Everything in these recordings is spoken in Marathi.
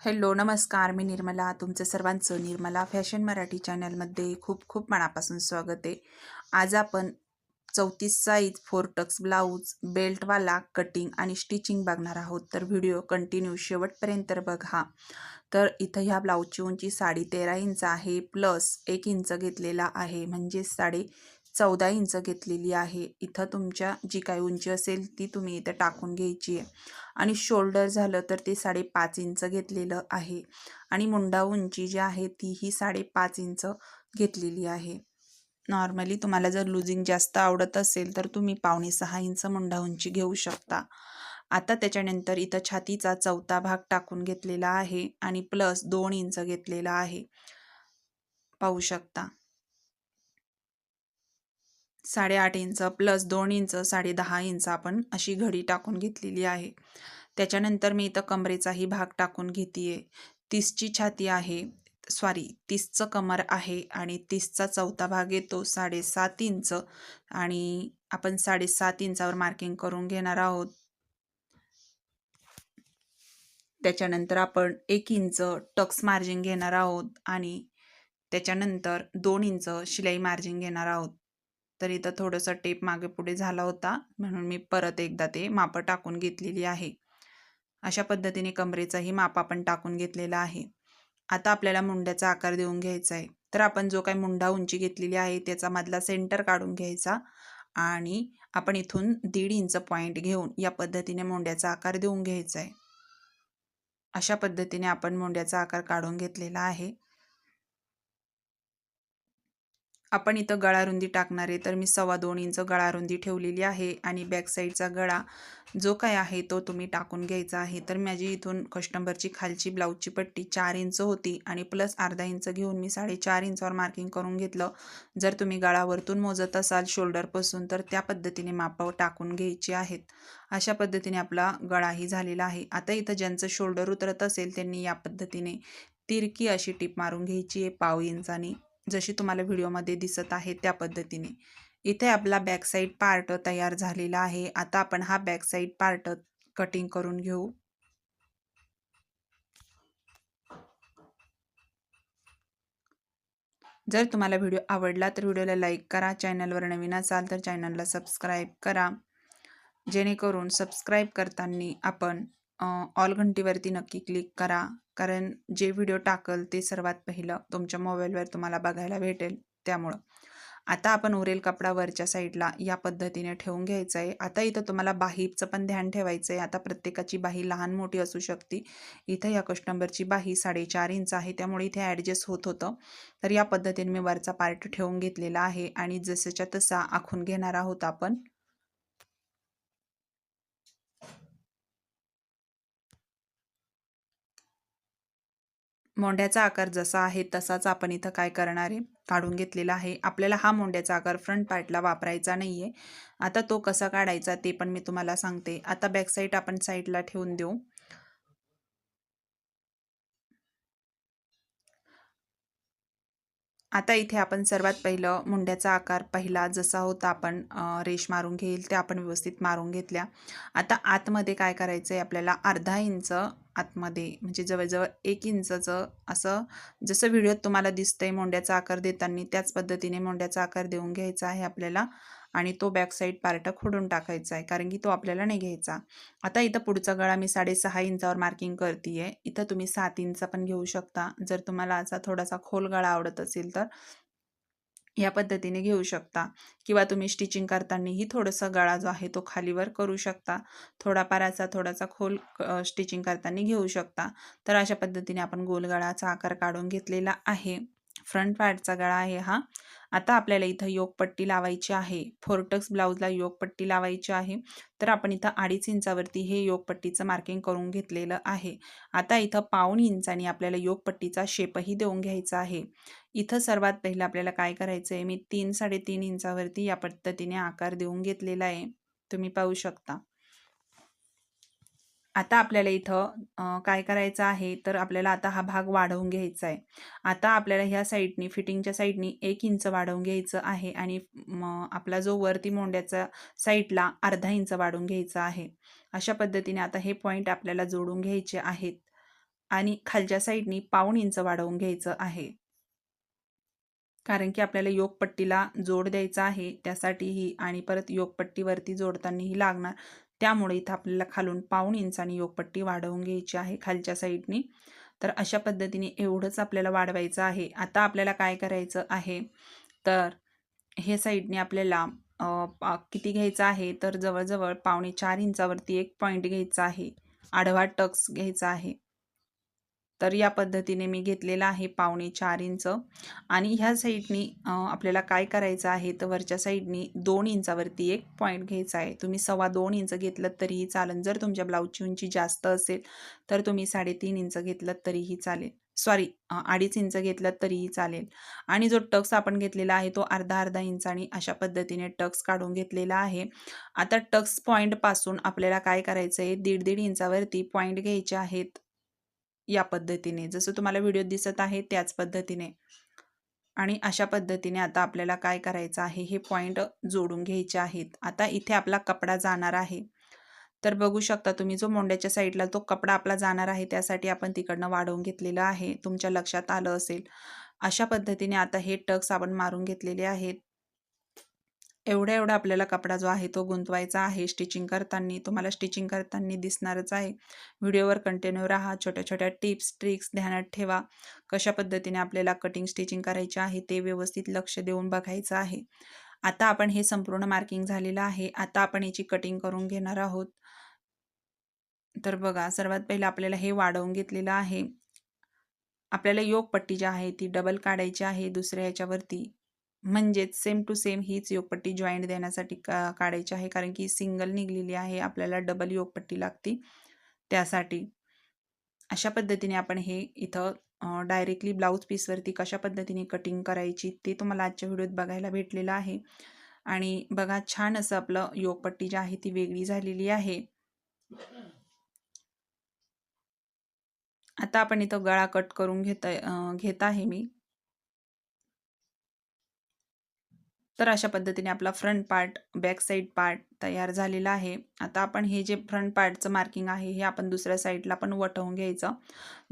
हॅलो नमस्कार मी निर्मला. तुमचं सर्वांचं निर्मला फॅशन मराठी चॅनलमध्ये खूप खूप मनापासून स्वागत आहे. आज आपण चौतीस साईज फोर टक्स ब्लाऊज बेल्टवाला कटिंग आणि स्टिचिंग बघणार आहोत. तर व्हिडिओ कंटिन्यू शेवटपर्यंत बघा. तर इथं ह्या ब्लाऊजची उंची साडे तेरा इंच आहे प्लस एक इंच घेतलेला आहे म्हणजेच साडे चौदा इंच घेतलेली आहे. इथं तुमच्या जी काही उंची असेल ती तुम्ही इथं टाकून घ्यायची आहे. आणि शोल्डर झालं तर ते साडेपाच इंच घेतलेलं आहे. आणि मुंडा उंची जी आहे ती ही साडेपाच इंच घेतलेली आहे. नॉर्मली तुम्हाला जर लुझिंग जास्त आवडत असेल तर तुम्ही पावणे सहा इंच मुंडा उंची घेऊ शकता. आता त्याच्यानंतर इथं छातीचा चौथा भाग टाकून घेतलेला आहे आणि प्लस दोन इंच घेतलेला आहे. पाहू शकता. साडेआठ इंच प्लस दोन इंच साडे दहा इंच आपण अशी घडी टाकून घेतलेली आहे. त्याच्यानंतर मी इथं कमरेचाही भाग टाकून घेते आहे तीसची छाती आहे सॉरी तीसचं कमर आहे आणि तीसचा चौथा भाग येतो साडेसात इंच. आणि आपण साडेसात इंचावर मार्किंग करून घेणार आहोत. त्याच्यानंतर आपण एक इंच टक्स मार्जिन घेणार आहोत आणि त्याच्यानंतर दोन इंच शिलाई मार्जिन घेणार आहोत. तर इथं थोडंसं टेप मागे पुढे झाला होता म्हणून मी परत एकदा ते मापं टाकून घेतलेली आहे. अशा पद्धतीने कमरेचाही माप आपण टाकून घेतलेला आहे. आता आपल्याला मुंड्याचा आकार देऊन घ्यायचा आहे. तर आपण जो काही मुंडा उंची घेतलेली आहे त्याचा मधला सेंटर काढून घ्यायचा आणि आपण इथून दीड इंच पॉईंट घेऊन या पद्धतीने मुंड्याचा आकार देऊन घ्यायचा आहे. अशा पद्धतीने आपण मुंड्याचा आकार काढून घेतलेला आहे. आपण इथं गळारुंदी टाकणार आहे तर मी सव्वा दोन इंच गळारुंदी ठेवलेली आहे आणि बॅक साईडचा गळा जो काय आहे तो तुम्ही टाकून घ्यायचा आहे. तर माझी इथून कस्टमरची खालची ब्लाऊजची पट्टी चार इंच होती आणि प्लस अर्धा इंच घेऊन मी साडेचार इंचावर मार्किंग करून घेतलं. जर तुम्ही गळावरतून मोजत असाल शोल्डरपासून तर त्या पद्धतीने माप टाकून घ्यायची आहेत. अशा पद्धतीने आपला गळाही झालेला आहे. आता इथं ज्यांचं शोल्डर उतरत असेल त्यांनी या पद्धतीने तिरकी अशी टीप मारून घ्यायची आहे पाव इंचानी. जशी तुम्हाला व्हिडिओमध्ये दिसत आहे त्या पद्धतीने. इथे आपला बॅक साईड पार्ट तयार झालेला आहे. आता आपण हा बॅक साईड पार्ट कटिंग करून घेऊ. जर तुम्हाला व्हिडिओ आवडला तर व्हिडिओला लाईक करा. चॅनलवर नवीन असाल तर चॅनलला सबस्क्राईब करा. जेणेकरून सबस्क्राईब करताना आपण ऑल घंटीवरती नक्की क्लिक करा. कारण जे व्हिडिओ टाकल ते सर्वात पहिलं तुमच्या मोबाईलवर तुम्हाला बघायला भेटेल त्यामुळं. आता आपण उरेल कपडा वरच्या साईडला या पद्धतीने ठेवून घ्यायचं आहे आता इथं तुम्हाला बाहीचं पण ध्यान ठेवायचं आहे आता प्रत्येकाची बाही लहान मोठी असू शकते. इथं या कस्टमरची बाही साडेचार इंच आहे. त्यामुळे इथे ॲडजस्ट होत होतं. तर या पद्धतीने मी वरचा पार्ट ठेवून घेतलेला आहे. आणि जसंच्या तसा आखून घेणार आहोत आपण. मोंड्याचा आकार जसा आहे तसाच आपण इथं काय करणार आहे? काढून घेतलेला आहे. आपल्याला हा मोंड्याचा आकार फ्रंट पार्टला वापरायचा नाही आहे आता तो कसा काढायचा ते पण मी तुम्हाला सांगते. आता बॅक साईड आपण साईडला ठेवून देऊ. आता इथे आपण सर्वात पहिलं मुंड्याचा आकार पहिला जसा होता आपण रेश मारून घेईल ते आपण व्यवस्थित मारून घेतल्या. आता आतमध्ये काय करायचं आहे आपल्याला? अर्धा इंच आतमध्ये म्हणजे जवळजवळ एक इंचचं असं जसं व्हिडिओत तुम्हाला दिसतंय मोंड्याचा आकार देताना त्याच पद्धतीने मोंड्याचा आकार देऊन घ्यायचा आहे आपल्याला. आणि तो बॅक साईड पार्ट खोडून टाकायचा आहे कारण की तो आपल्याला नाही घ्यायचा. आता इथं पुढचा गळा मी साडेसहा इंचावर मार्किंग करते आहे इथं तुम्ही सात इंच पण घेऊ शकता. जर तुम्हाला असा थोडासा खोल गळा आवडत असेल तर या पद्धतीने घेऊ शकता. किंवा तुम्ही स्टिचिंग करतानाही थोडंसं गळा जो आहे तो खालीवर करू शकता. थोडाफार असा थोडासा खोल स्टिचिंग करताना घेऊ शकता. तर अशा पद्धतीने आपण गोल गळाचा आकार काढून घेतलेला आहे. फ्रंट पार्टचा गळा आहे हा. आता आपल्याला इथं योगपट्टी लावायची आहे. फोरटक्स ब्लाऊजला योगपट्टी लावायची आहे. तर आपण इथं अडीच इंचावरती हे योगपट्टीचं मार्किंग करून घेतलेलं आहे. आता इथं पाऊण इंचाने आपल्याला योगपट्टीचा शेपही देऊन घ्यायचा आहे. इथं सर्वात पहिलं आपल्याला काय करायचं आहे मी तीन साडेतीन इंचावरती या पद्धतीने आकार देऊन घेतलेला आहे. तुम्ही पाहू शकता. आता आपल्याला इथं काय करायचं आहे? तर आपल्याला आता हा भाग वाढवून घ्यायचा आहे. आता आपल्याला ह्या साईडनी फिटिंगच्या साईडनी एक इंच वाढवून घ्यायचं आहे आणि आपला जो वरती मोंड्याचा साईडला अर्धा इंच वाढवून घ्यायचा आहे. अशा पद्धतीने आता हे पॉईंट आपल्याला जोडून घ्यायचे आहेत आणि खालच्या साईडनी पाऊण इंच वाढवून घ्यायचं आहे. कारण की आपल्याला योगपट्टीला जोड द्यायचा आहे त्यासाठीही आणि परत योगपट्टीवरती जोडतानाही लागणार. त्यामुळे इथं आपल्याला खालून पाऊण इंचानी योगपट्टी वाढवून घ्यायची आहे खालच्या साईडनी. तर अशा पद्धतीने एवढंच आपल्याला वाढवायचं आहे. आता आपल्याला काय करायचं आहे? तर हे साईडने आपल्याला किती घ्यायचं आहे? तर जवळजवळ पावणे चार इंचावरती एक पॉईंट घ्यायचा आहे. आडवा टक्स घ्यायचा आहे. तर या पद्धतीने मी घेतलेला आहे पावणे चार इंच. आणि ह्या साईडनी आपल्याला काय करायचं आहे तर वरच्या साईडनी दोन इंचावरती एक पॉईंट घ्यायचा आहे. तुम्ही सव्वा दोन इंच घेतलं तरीही चालेल. जर तुमच्या ब्लाऊजची उंची जास्त असेल तर तुम्ही साडेतीन इंच घेतलं तरीही चालेल. सॉरी अडीच इंच घेतलं तरीही चालेल. आणि जो टक्स आपण घेतलेला आहे तो अर्धा अर्धा इंचानी अशा पद्धतीने टक्स काढून घेतलेला आहे. आता टक्स पॉईंटपासून आपल्याला काय करायचं आहे दीड दीड इंचावरती पॉईंट घ्यायचे आहेत. या पद्धतीने. जसं तुम्हाला व्हिडिओ दिसत आहे त्याच पद्धतीने. आणि अशा पद्धतीने आता आपल्याला काय करायचं आहे हे पॉईंट जोडून घ्यायचे आहेत. आता इथे आपला कपडा जाणार आहे. तर बघू शकता तुम्ही जो मोंड्याच्या साईडला तो कपडा आपला जाणार आहे त्यासाठी आपण तिकडनं वाढवून घेतलेला आहे. तुमच्या लक्षात आलं असेल. अशा पद्धतीने आता हे टक्स आपण मारून घेतलेले आहेत. एवढा एवढा आपल्याला कपडा जो आहे तो गुंतवायचा आहे. स्टिचिंग करताना तुम्हाला स्टिचिंग करताना दिसणारच आहे. व्हिडिओवर कंटिन्यू राहा. छोट्या छोट्या टिप्स ट्रिक्स ध्यानात ठेवा. कशा पद्धतीने आपल्याला कटिंग स्टिचिंग करायचे आहे ते व्यवस्थित लक्ष देऊन बघायचं आहे. आता आपण हे संपूर्ण मार्किंग झालेलं आहे. आता आपण याची कटिंग करून घेणार आहोत. तर बघा सर्वात पहिलं आपल्याला हे वाढवून घेतलेलं आहे. आपल्याला योग पट्टी जी आहे ती डबल काढायची आहे दुसऱ्या याच्यावरती म्हणजेच सेम टू सेम हीच योगपट्टी जॉईंट देण्यासाठी का काढायची आहे? कारण की सिंगल निघलेली आहे आपल्याला डबल योगपट्टी लागते त्यासाठी. अशा पद्धतीने आपण हे इथं डायरेक्टली ब्लाऊज पीसवरती कशा पद्धतीने कटिंग करायची ते तुम्हाला आजच्या व्हिडिओत बघायला भेटलेलं आहे. आणि बघा छान असं आपलं योगपट्टी जी आहे ती वेगळी झालेली आहे. आता आपण इथं गळा कट करून घेत घेत आहे मी. तर अशा पद्धतीने आपला front part back side part तयार झालेला आहे. आता आपण हे जे फ्रंट पार्टचं मार्किंग आहे हे आपण दुसऱ्या साईडला पण वठवून घ्यायचं.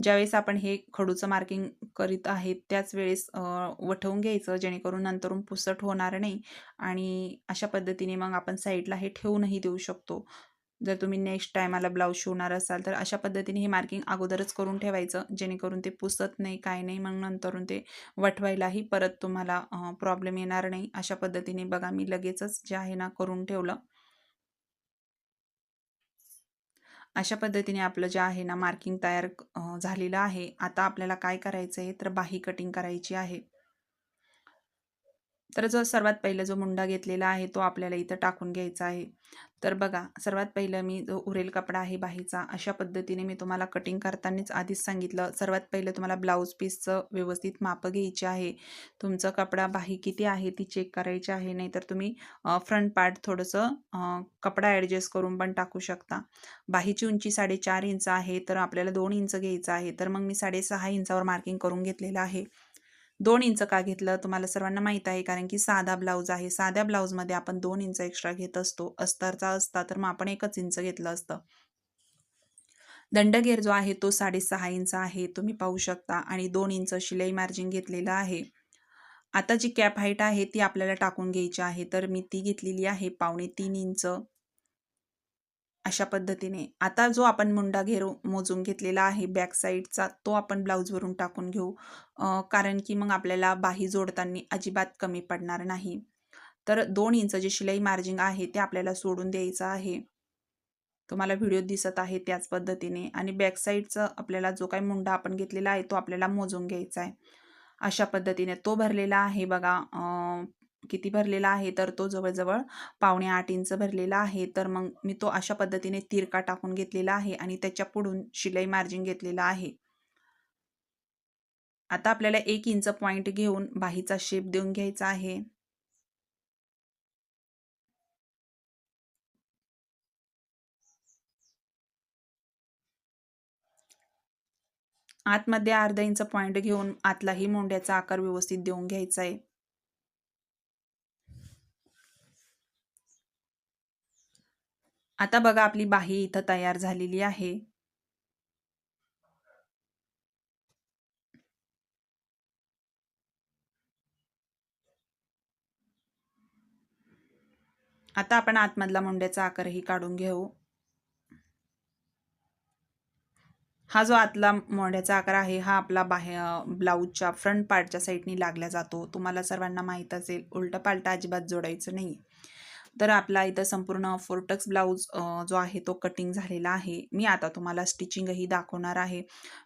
ज्यावेळेस आपण हे खडूचं मार्किंग करीत आहे त्याच वेळेस वठवून घ्यायचं जेणेकरून नंतरून पुसट होणार नाही. आणि अशा पद्धतीने मग आपण साईडला हे ठेवूनही देऊ शकतो. जर तुम्ही नेक्स्ट टायमाला ब्लाऊज शिवणार असाल तर अशा पद्धतीने हे मार्किंग अगोदरच करून ठेवायचं जेणेकरून ते पुसत नाही काय नाही मग नंतरून ते वठवायलाही परत तुम्हाला प्रॉब्लेम येणार नाही. अशा पद्धतीने बघा मी लगेचच जे आहे ना करून ठेवलं. अशा पद्धतीने आपलं जे आहे ना मार्किंग तयार झालेलं आहे. आता आपल्याला काय करायचं आहे तर बाही कटिंग करायची आहे. तर जो सर्वात पहिला जो मुंडा घेतलेला आहे तो आपल्याला इथं टाकून घ्यायचा आहे. तर बघा सर्वात पहिलं मी जो उरेल कपडा आहे बाहीचा अशा पद्धतीने मी तुम्हाला कटिंग करतानाच आधीच सांगितलं. सर्वात पहिलं तुम्हाला ब्लाऊज पीसचं व्यवस्थित मापं घ्यायचे आहे. तुमचं कपडा बाही किती आहे ती चेक करायची आहे नाहीतर तुम्ही फ्रंट पार्ट थोडंसं कपडा ॲडजस्ट करून पण टाकू शकता. बाहीची उंची साडेचार इंच आहे तर आपल्याला दोन इंच घ्यायचं आहे तर मग मी साडेसहा इंचावर मार्किंग करून घेतलेलं आहे. दोन इंच का घेतलं तुम्हाला सर्वांना माहीत आहे कारण की साधा ब्लाऊज आहे. साध्या ब्लाऊजमध्ये आपण दोन इंच एक्स्ट्रा घेत असतो. अस्तरचा असता तर मग आपण एकच इंच घेतलं असतं. दंडगेर जो आहे तो साडेसहा इंच आहे तुम्ही पाहू शकता. आणि दोन इंच शिलाई मार्जिन घेतलेलं आहे. आता जी कॅप हाईट आहे ती आपल्याला टाकून घ्यायची आहे. तर मी ती घेतलेली आहे पावणे तीन इंच. अशा पद्धतीने. आता जो आपण मुंडा घेरू मोजून घेतलेला आहे बॅक साईडचा तो आपण ब्लाऊजवरून टाकून घेऊ. कारण की मग आपल्याला बाही जोडताना अजिबात कमी पडणार नाही. तर दोन इंच जे शिलाई मार्जिंग आहे ते आपल्याला सोडून द्यायचं आहे. तुम्हाला व्हिडिओ दिसत आहे त्याच पद्धतीने. आणि बॅक साईडचं आपल्याला जो काही मुंडा आपण घेतलेला आहे तो आपल्याला मोजून घ्यायचा आहे. अशा पद्धतीने तो भरलेला आहे बघा. किती भरलेला आहे तर तो जवळजवळ पावणे आठ इंच भरलेला आहे. तर मग मी तो अशा पद्धतीने तिरका टाकून घेतलेला आहे आणि त्याच्या पुढून शिलाई मार्जिन घेतलेला आहे. आता आपल्याला एक इंच पॉईंट घेऊन बाहीचा शेप देऊन घ्यायचा आहे. आतमध्ये अर्धा इंच पॉईंट घेऊन आतलाही मोंड्याचा आकार व्यवस्थित देऊन घ्यायचा आहे. आता बघा आपली बाही इथं तयार झालेली आहे. आता आपण आतमधला मुंड्याचा आकारही काढून घेऊ. हा जो आतला मोंड्याचा आकार आहे हा आपला बाहे ब्लाऊजच्या फ्रंट पार्टच्या साईडनी लागला जातो. तुम्हाला सर्वांना माहीत असेल उलटं पालटा अजिबात जोडायचं नाही तर आपला इथं संपूर्ण फोर्टक्स ब्लाऊज जो आहे तो कटिंग झालेला आहे. मी आता तुम्हाला स्टिचिंगही दाखवणार आहे.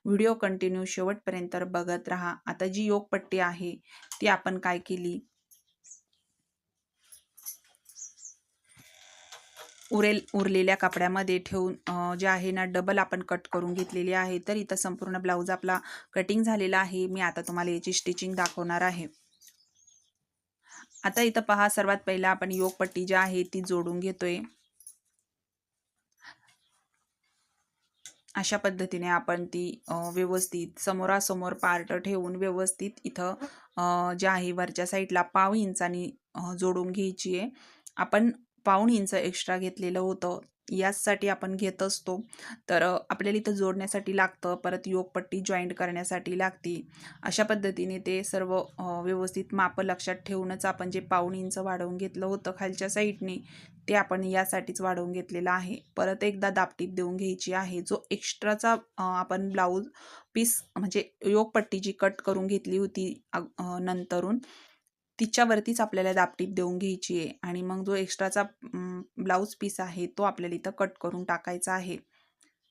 व्हिडिओ कंटिन्यू शेवटपर्यंत बघत राहा. आता जी योगपट्टी आहे ती आपण काय केली? उरेल उरलेल्या कपड्यामध्ये ठेवून जे आहे ना डबल आपण कट करून घेतलेली आहे. तर इथं संपूर्ण ब्लाऊज आपला कटिंग झालेला आहे. मी आता तुम्हाला याची स्टिचिंग दाखवणार आहे. आता इथं पहा सर्वात पहिला आपण योगपट्टी जी आहे ती जोडून घेतोय. अशा पद्धतीने आपण ती व्यवस्थित समोरासमोर पार्ट ठेवून व्यवस्थित इथं जे आहे वरच्या साईडला पाव इंचानी जोडून घ्यायची आहे. आपण पाऊण इंच एक्स्ट्रा घेतलेलं होतं. याचसाठी आपण घेत असतो. तर आपल्याला इथं जोडण्यासाठी लागतं परत योगपट्टी जॉईंट करण्यासाठी लागते. अशा पद्धतीने ते सर्व व्यवस्थित माप लक्षात ठेवूनच आपण जे पाऊण इंच वाढवून घेतलं होतं खालच्या साईडने ते आपण यासाठीच वाढवून घेतलेलं आहे. परत एकदा दापटीप देऊन घ्यायची आहे. जो एक्स्ट्राचा आपण ब्लाऊज पीस म्हणजे योगपट्टी जी कट करून घेतली होती नंतरून तिच्यावरतीच आपल्याला दापटीप देऊन घ्यायची आहे. आणि मग जो एक्स्ट्राचा ब्लाऊज पीस आहे तो आपल्याला इथं कट करून टाकायचा आहे.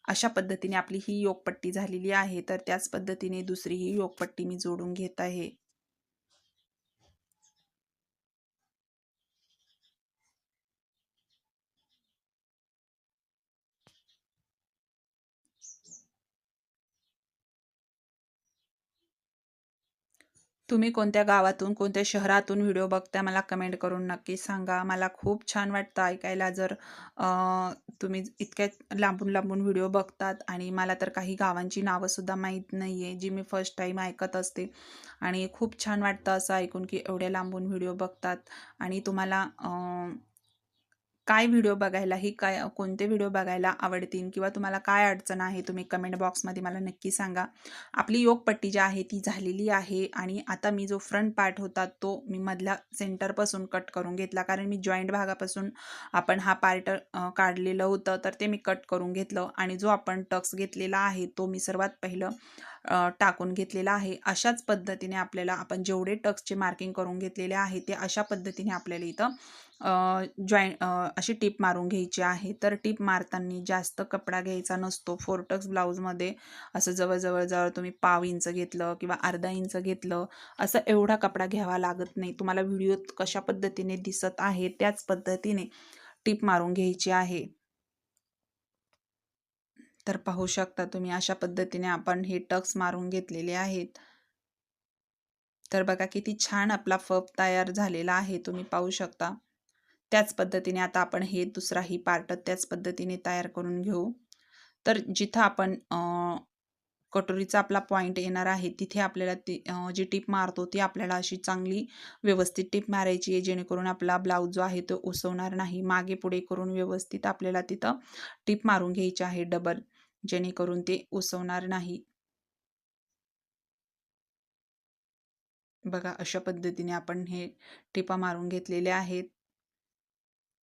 अशा पद्धतीने आपली ही योगपट्टी झालेली आहे. तर त्याच पद्धतीने दुसरी ही योगपट्टी मी जोडून घेत आहे. तुम्ही कोणत्या गावातून कोणत्या शहरातून व्हिडिओ बघता मला कमेंट करून नक्की सांगा. मला खूप छान वाटतं ऐकायला जर तुम्ही इतक्या लांबून लांबून व्हिडिओ बघतात आणि मला तर काही गावांची नावंसुद्धा माहीत नाही आहे जी मी फर्स्ट टाईम ऐकत असते. आणि खूप छान वाटतं असं ऐकून की एवढ्या लांबून व्हिडिओ बघतात. आणि तुम्हाला काय व्हिडिओ बघायला ही काय कोणते व्हिडिओ बघायला आवडतील किंवा तुम्हाला काय अडचण आहे तुम्ही कमेंट बॉक्समध्ये मला नक्की सांगा. आपली योगपट्टी जी आहे ती झालेली आहे आणि आता मी जो फ्रंट पार्ट होता तो मी मधल्या सेंटरपासून कट करून घेतला. कारण मी जॉईंट भागापासून आपण हा पार्ट काढलेलं होतं तर ते मी कट करून घेतलं आणि जो आपण टक्स घेतलेला आहे तो मी सर्वात पहिलं टाकून घेतलेला आहे. अशाच पद्धतीने आपल्याला आपण जेवढे टक्सचे मार्किंग करून घेतलेले आहे ते अशा पद्धतीने आपल्याला इथं जॉईन अशी टीप मारून घ्यायची आहे. तर टीप मारताना जास्त कपडा घ्यायचा नसतो. फोरटक्स ब्लाऊजमध्ये असं जवळजवळ जवळ तुम्ही पाव इंच घेतलं किंवा अर्धा इंच घेतलं असं एवढा कपडा घ्यावा लागत नाही. तुम्हाला व्हिडिओत कशा पद्धतीने दिसत आहे त्याच पद्धतीने टीप मारून घ्यायची आहे. तर पाहू शकता तुम्ही अशा पद्धतीने आपण हे टक्स मारून घेतलेले आहेत. तर बघा किती छान आपला फप तयार झालेला आहे. तुम्ही पाहू शकता. त्याच पद्धतीने आता आपण हे दुसराही पार्ट त्याच पद्धतीने तयार करून घेऊ. तर जिथं आपण कटोरीचा आपला पॉईंट येणार आहे तिथे आपल्याला ती जी टीप मारतो ती आपल्याला अशी चांगली व्यवस्थित टीप मारायची आहे जेणेकरून आपला ब्लाऊज जो आहे तो उसवणार नाही. मागे पुढे करून व्यवस्थित आपल्याला तिथं टीप मारून घ्यायची आहे डबल जेणेकरून ते उसवणार नाही. बघा अशा पद्धतीने आपण हे टिपा मारून घेतलेले आहेत.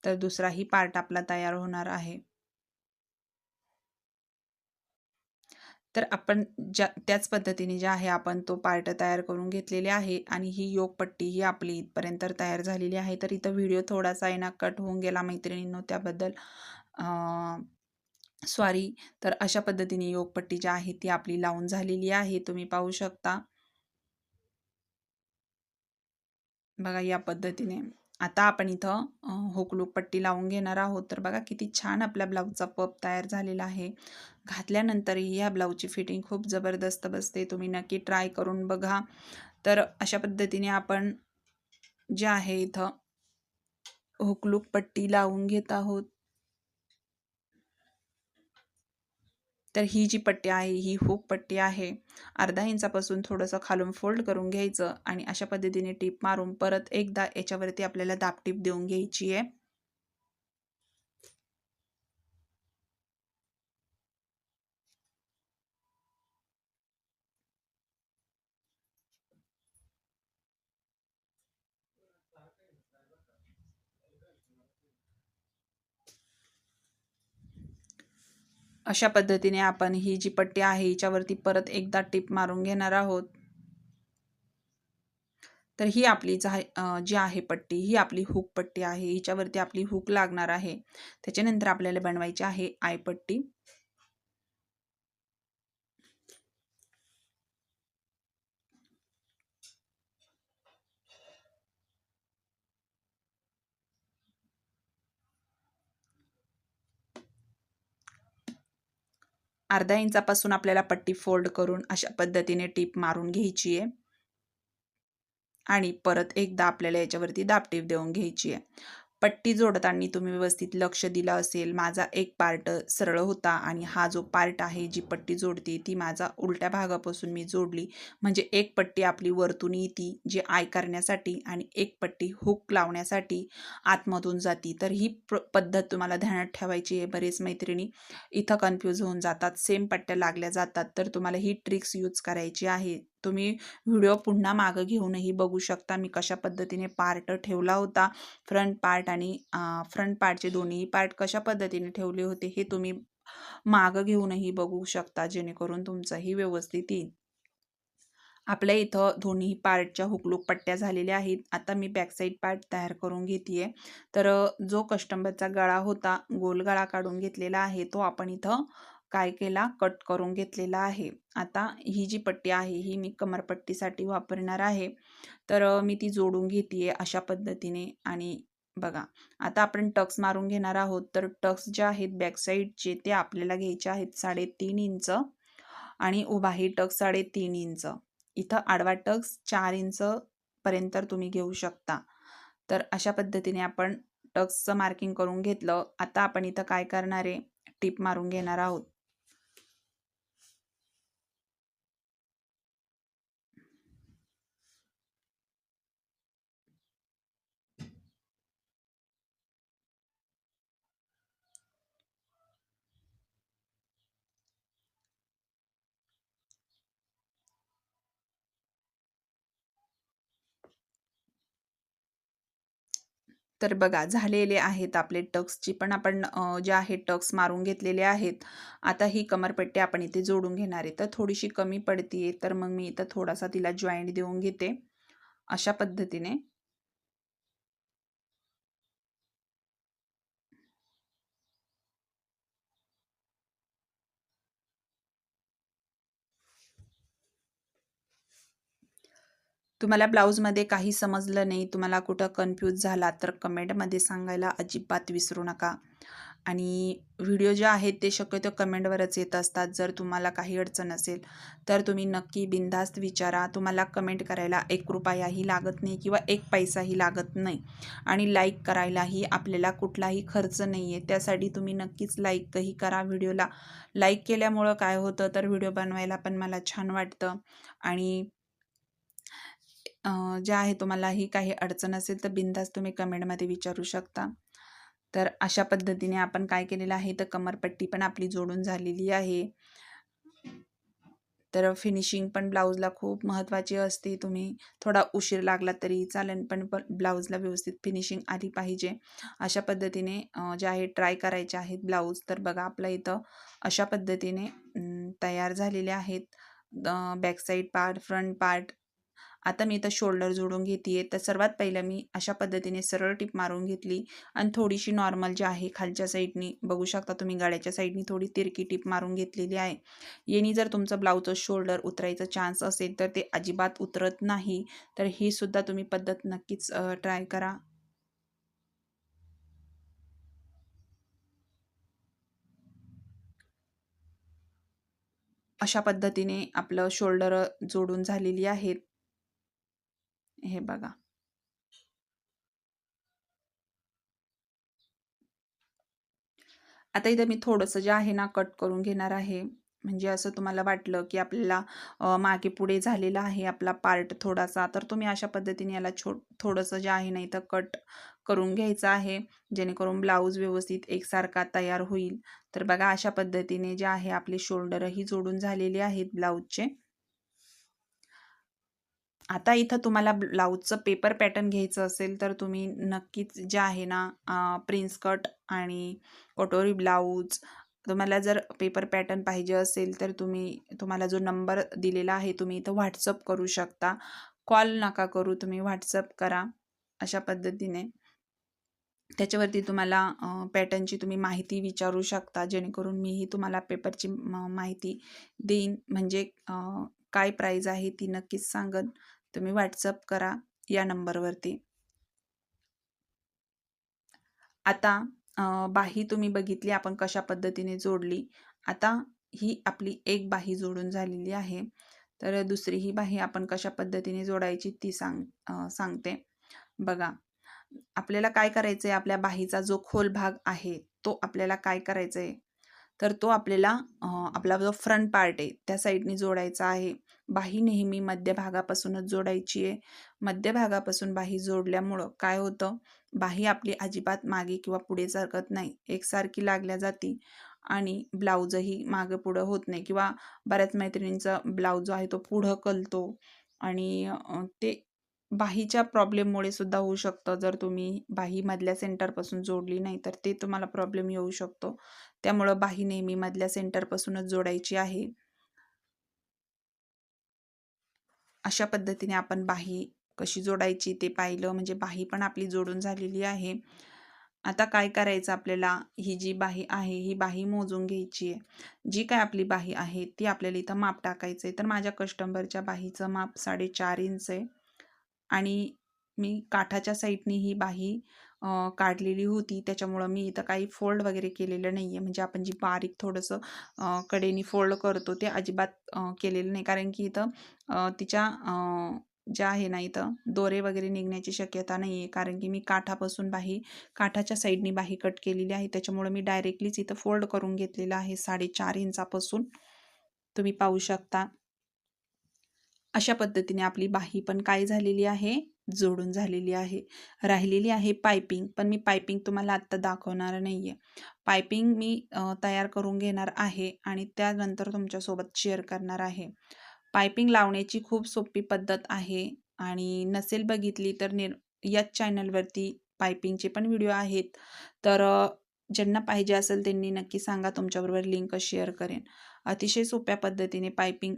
तर दुसराही पार्ट आपला तयार होणार आहे. तर आपण ज्या त्याच पद्धतीने जे आहे आपण तो पार्ट तयार करून घेतलेले आहे आणि ही योगपट्टी ही आपली इथपर्यंत तयार झालेली आहे. तर इथं व्हिडिओ थोडासा आहे ना कट होऊन गेला मैत्रिणींनो त्याबद्दल. सॉरी तर अशा पद्धतीने योगपट्टी जी आहे ती आपली लावून झालेली आहे. तुम्ही पाहू शकता. बघा या पद्धतीने. आता आपण इथं हुकलूक पट्टी लावून घेणार आहोत. तर बघा किती छान आपल्या ब्लाऊजचा पप तयार झालेला आहे. घातल्यानंतरही या ब्लाऊजची फिटिंग खूप जबरदस्त बसते. तुम्ही नक्की ट्राय करून बघा. तर अशा पद्धतीने आपण जे आहे इथं हुकलूक पट्टी लावून घेत आहोत. तर ही जी पट्टी आहे ही हुक पट्टी आहे. अर्धा इंचापासून थोडंसं खालून फोल्ड करून घ्यायचं आणि अशा पद्धतीने टीप मारून परत एकदा याच्यावरती आपल्याला दाबटीप देऊन घ्यायची आहे. अशा पद्धतीने आपण ही जी पट्टी आहे हिच्यावरती परत एकदा टिप मारून घेणार आहोत. तर ही आपली जा जी आहे पट्टी ही आपली हुक पट्टी आहे हिच्यावरती आपली हुक लागणार आहे. त्याच्यानंतर आपल्याला बनवायची आहे आयपट्टी अर्धा इंचापासून आपल्याला पट्टी फोल्ड करून अशा पद्धतीने टीप मारून घ्यायची आहे. आणि परत एकदा आपल्याला याच्यावरती दाबटीप देऊन घ्यायची आहे. पट्टी जोडताना तुम्ही व्यवस्थित लक्ष दिलं असेल माझा एक पार्ट सरळ होता आणि हा जो पार्ट आहे जी पट्टी जोडते ती माझा उलट्या भागापासून मी जोडली. म्हणजे एक पट्टी आपली वरतून येते जी आय करण्यासाठी आणि एक पट्टी हुक लावण्यासाठी आतमधून जाती. तर ही प्र पद्धत तुम्हाला ध्यानात ठेवायची आहे. बरेच मैत्रिणी इथं कन्फ्यूज होऊन जातात सेम पट्ट्या लागल्या जातात. तर तुम्हाला ही ट्रिक्स यूज करायची आहे. तुम्ही व्हिडिओ पुन्हा मागं घेऊनही बघू शकता. मी कशा पद्धतीने पार्ट ठेवला होता फ्रंट पार्ट आणि फ्रंट पार्टचे दोन्ही पार्ट कशा पद्धतीने ठेवले होते हे तुम्ही मागं घेऊनही बघू शकता जेणेकरून तुमचंही व्यवस्थित येईल. आपल्या इथं दोन्ही पार्टच्या हुकलूक पट्ट्या झालेल्या आहेत. आता मी बॅकसाईड पार्ट तयार करून घेते तर जो कस्टमरचा गळा होता गोल गळा काढून घेतलेला आहे तो आपण इथं काय केला? कट करून घेतलेला आहे. आता ही जी पट्टी आहे ही मी कमरपट्टीसाठी वापरणार आहे. तर मी ती जोडून घेते अशा पद्धतीने आणि बघा आता आपण टक्स मारून घेणार आहोत. तर टक्स जे आहेत बॅकसाईडचे ते आपल्याला घ्यायचे आहेत साडेतीन इंच आणि उभाही टक्स साडेतीन इंच. इथं आडवा टक्स चार इंच पर्यंत तुम्ही घेऊ शकता. तर अशा पद्धतीने आपण टक्सचं मार्किंग करून घेतलं. आता आपण इथं काय करणार आहे? टिप मारून घेणार आहोत. तर बघा झालेले आहेत आपले टक्सची पण आपण जे आहे टक्स मारून घेतलेले आहेत. आता ही कमरपट्टी आपण इथे जोडून घेणार आहे. तर थोडीशी कमी पडतीये तर मग मी इथं थोडासा तिला जॉईंट देऊन घेते. अशा पद्धतीने. तुम्हाला ब्लाऊजमध्ये काही समजलं नाही तुम्हाला कुठं कन्फ्यूज झाला तर कमेंटमध्ये सांगायला अजिबात विसरू नका. आणि व्हिडिओ जे आहेत ते शक्यतो कमेंटवरच येत असतात जर तुम्हाला काही अडचण असेल तर तुम्ही नक्की बिनधास्त विचारा. तुम्हाला कमेंट करायला एक रुपयाही लागत नाही किंवा एक पैसाही लागत नाही. आणि लाईक करायलाही आपल्याला कुठलाही खर्च नाही आहे त्यासाठी तुम्ही नक्कीच लाईकही करा व्हिडिओला. लाईक केल्यामुळं काय होतं तर व्हिडिओ बनवायला पण मला छान वाटतं. आणि जे आहे तुम्हालाही काही अडचण असेल तर बिंदास तुम्ही कमेंटमध्ये विचारू शकता. तर अशा पद्धतीने आपण काय केलेलं आहे? तर कमरपट्टी पण आपली जोडून झालेली आहे. तर फिनिशिंग पण ब्लाऊजला खूप महत्त्वाची असते. तुम्ही थोडा उशीर लागला तरी चालेल पण ब्लाऊजला व्यवस्थित फिनिशिंग आली पाहिजे. अशा पद्धतीने जे आहे ट्राय करायचे आहेत ब्लाऊज तर बघा आपल्या इथं अशा पद्धतीने तयार झालेले आहेत. Back side part front part आता मी इथं शोल्डर जोडून घेते तर सर्वात पहिलं मी अशा पद्धतीने सरळ टिप मारून घेतली. आणि थोडीशी नॉर्मल जी आहे खालच्या साईडनी बघू शकता तुम्ही गाड्याच्या साईडनी थोडी तिरकी टिप मारून घेतलेली आहे. येणी जर तुमचं ब्लाऊजचं शोल्डर उतरायचा चान्स असेल तर ते अजिबात उतरत नाही. तर ही सुद्धा तुम्ही पद्धत नक्कीच ट्राय करा. अशा पद्धतीने आपलं शोल्डर जोडून झालेली आहेत हे बघा. आता इथं मी थोडंसं जे आहे ना कट करून घेणार आहे. म्हणजे असं तुम्हाला वाटलं की आपल्याला मागे पुढे झालेला आहे आपला पार्ट थोडासा तर तुम्ही अशा पद्धतीने याला छो थोडंसं जे आहे ना इथं कट करून घ्यायचं आहे. जेणेकरून ब्लाऊज व्यवस्थित एकसारखा तयार होईल. तर बघा अशा पद्धतीने जे आहे आपले शोल्डरही जोडून झालेले आहेत ब्लाऊजचे आता इथं तुम्हाला ब्लाऊजचं पेपर पॅटर्न घ्यायचं असेल तर तुम्ही नक्कीच जे आहे ना प्रिन्स कट आणि कटोरी ब्लाऊज तुम्हाला जर पेपर पॅटर्न पाहिजे असेल तर तुम्ही तुम्हाला जो नंबर दिलेला आहे तुम्ही इथं व्हॉट्सअप करू शकता. कॉल नका करू तुम्ही व्हॉट्सअप करा अशा पद्धतीने. त्याच्यावरती तुम्हाला पॅटर्नची तुम्ही माहिती विचारू शकता जेणेकरून मीही तुम्हाला पेपरची माहिती देईन. म्हणजे काय प्राईज आहे ती नक्कीच सांगन. तुम्ही व्हॉट्सअप करा या नंबरवरती. आता बाही तुम्ही बघितली आपण कशा पद्धतीने जोडली. आता ही आपली एक बाही जोडून झालेली आहे. तर दुसरी ही बाही आपण कशा पद्धतीने जोडायची ती सांग सांगते. बघा आपल्याला काय करायचं आहे आपल्या बाहीचा जो खोल भाग आहे तो आपल्याला काय करायचं आहे तर तो आपल्याला आपला जो फ्रंट पार्ट आहे त्या साईडने जोडायचा आहे. बाही नेहमी मध्यभागापासूनच जोडायची आहे. मध्यभागापासून बाही जोडल्यामुळं काय होतं? बाही आपली अजिबात मागे किंवा पुढे सरकत नाही. एकसारखी लागल्या जाती आणि ब्लाऊजही मागं पुढं होत नाही किंवा बऱ्याच मैत्रिणींचा ब्लाऊज जो आहे तो पुढं कलतो आणि ते बाहीच्या प्रॉब्लेममुळे सुद्धा होऊ शकतं. जर तुम्ही बाही मधल्या सेंटरपासून जोडली नाही तर ते तुम्हाला प्रॉब्लेम येऊ शकतो. त्यामुळं बाही नेहमी मधल्या सेंटरपासूनच जोडायची आहे. अशा पद्धतीने आपण बाही कशी जोडायची ते पाहिलं म्हणजे बाही पण आपली जोडून झालेली आहे. आता काय करायचं आपल्याला? ही जी बाही आहे ही बाही मोजून घ्यायची आहे. जी काय आपली बाही आहे ती आपल्याला इथं माप टाकायचं आहे तर माझ्या कस्टमरच्या बाहीचं माप साडेचार इंच आहे. आणि मी काठाच्या साईडनी ही बाही काढलेली होती. त्याच्यामुळं मी इथं काही फोल्ड वगैरे केलेलं नाही आहे म्हणजे आपण जी बारीक थोडंसं कडेनी फोल्ड करतो ते अजिबात केलेलं नाही. कारण की इथं तिच्या ज्या आहे ना इथं दोरे वगैरे निघण्याची शक्यता नाही आहे कारण की मी काठापासून बाही काठाच्या साईडनी बाही कट केलेली आहे. त्याच्यामुळं मी डायरेक्टलीच इथं फोल्ड करून घेतलेलं आहे. साडेचार इंचापासून. तुम्ही पाहू शकता. अशा पद्धतीने आपली बाही पण काय झालेली आहे? जोडून झालेली आहे. राहिलेली आहे पायपिंग पण मी पायपिंग तुम्हाला आत्ता दाखवणार नाही आहे पायपिंग मी तयार करून घेणार आहे आणि त्यानंतर तुमच्यासोबत शेअर करणार आहे. पायपिंग लावण्याची खूप सोपी पद्धत आहे आणि नसेल बघितली तर निर याच चॅनलवरती पायपिंगचे पण व्हिडिओ आहेत. तर ज्यांना पाहिजे असेल त्यांनी नक्की सांगा तुमच्याबरोबर लिंक शेअर करेन. अतिशय सोप्या पद्धतीने पायपिंग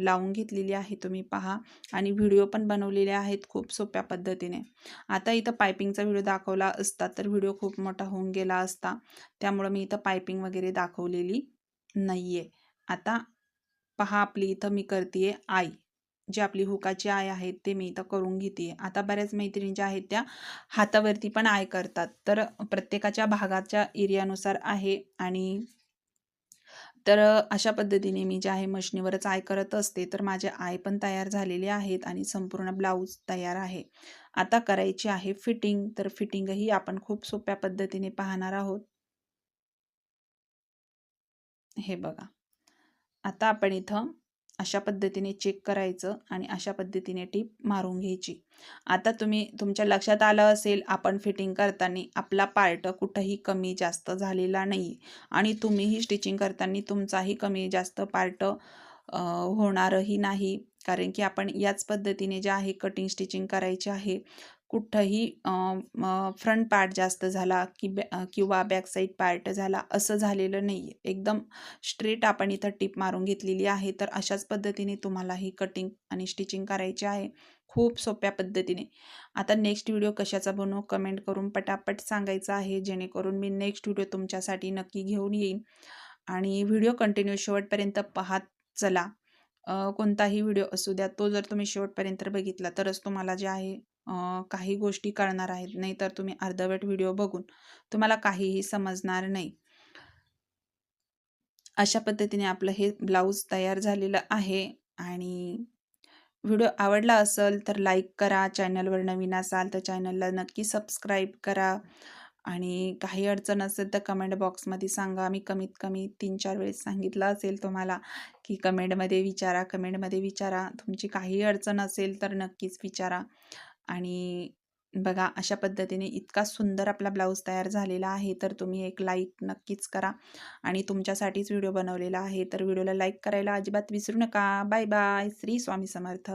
लावून घेतलेली आहे तुम्ही पहा. आणि व्हिडिओ पण बनवलेले आहेत खूप सोप्या पद्धतीने. आता इथं पायपिंगचा व्हिडिओ दाखवला असता तर व्हिडिओ खूप मोठा होऊन गेला असता. त्यामुळं मी इथं पायपिंग वगैरे दाखवलेली नाही आहे आता पहा आपली इथं मी करते आई. जी आपली हुकाची आय आहेत ते मी इथं करून घेते आता बऱ्याच मैत्रिणी ज्या आहेत त्या हातावरती पण आय करतात. तर प्रत्येकाच्या भागाच्या एरियानुसार आहे आणि तर अशा पद्धतीने मी जे आहे मशनीवरच आय करत असते. तर माझे आय पण तयार झालेले आहेत आणि संपूर्ण ब्लाऊज तयार आहे. आता करायची आहे फिटिंग. तर फिटिंगही आपण खूप सोप्या पद्धतीने पाहणार आहोत. हे बघा. आता आपण इथं अशा पद्धतीने चेक करायचं आणि अशा पद्धतीने टीप मारून घ्यायची. आता तुम्ही तुमच्या लक्षात आलं असेल आपण फिटिंग करताना आपला पार्ट कुठंही कमी जास्त झालेला नाही आणि तुम्हीही स्टिचिंग करताना तुमचाही कमी जास्त पार्ट होणारही नाही. कारण की आपण याच पद्धतीने जे आहे कटिंग स्टिचिंग करायचे आहे कुठंही फ्रंट पार्ट जास्त झाला की बॅ किंवा बॅकसाईड पार्ट झाला असं झालेलं नाही आहे एकदम स्ट्रेट आपण इथं टिप मारून घेतलेली आहे. तर अशाच पद्धतीने तुम्हाला ही कटिंग आणि स्टिचिंग करायची आहे. खूप सोप्या पद्धतीने. आता नेक्स्ट व्हिडिओ कशाचा बनवू कमेंट करून पटापट सांगायचं आहे. जेणेकरून मी नेक्स्ट व्हिडिओ तुमच्यासाठी नक्की घेऊन येईन. आणि व्हिडिओ कंटिन्यू शेवटपर्यंत पाहत चला. कोणताही व्हिडिओ असू द्या तो जर तुम्ही शेवटपर्यंत बघितला तरच तुम्हाला जे आहे काही गोष्टी कळणार आहेत. नाही तर तुम्ही अर्धवट व्हिडिओ बघून तुम्हाला काहीही समजणार नाही. अशा पद्धतीने आपलं हे ब्लाऊज तयार झालेलं आहे आणि व्हिडिओ आवडला असेल तर लाईक करा. चॅनलवर नवीन असाल तर चॅनलला नक्की सबस्क्राईब करा. आणि काही अडचण असेल तर कमेंट बॉक्समध्ये सांगा. मी कमीत कमी तीन चार वेळेस सांगितलं असेल तुम्हाला की कमेंटमध्ये विचारा कमेंटमध्ये विचारा. तुमची काही अडचण असेल तर नक्कीच विचारा. आणि बघा अशा पद्धतीने इतका सुंदर आपला ब्लाऊज तयार झालेला आहे तर तुम्ही एक लाईक नक्कीच करा. आणि तुमच्यासाठीच व्हिडिओ बनवलेला आहे तर व्हिडिओला लाईक करायला अजिबात विसरू नका. Bye bye Shri Swami Samarth.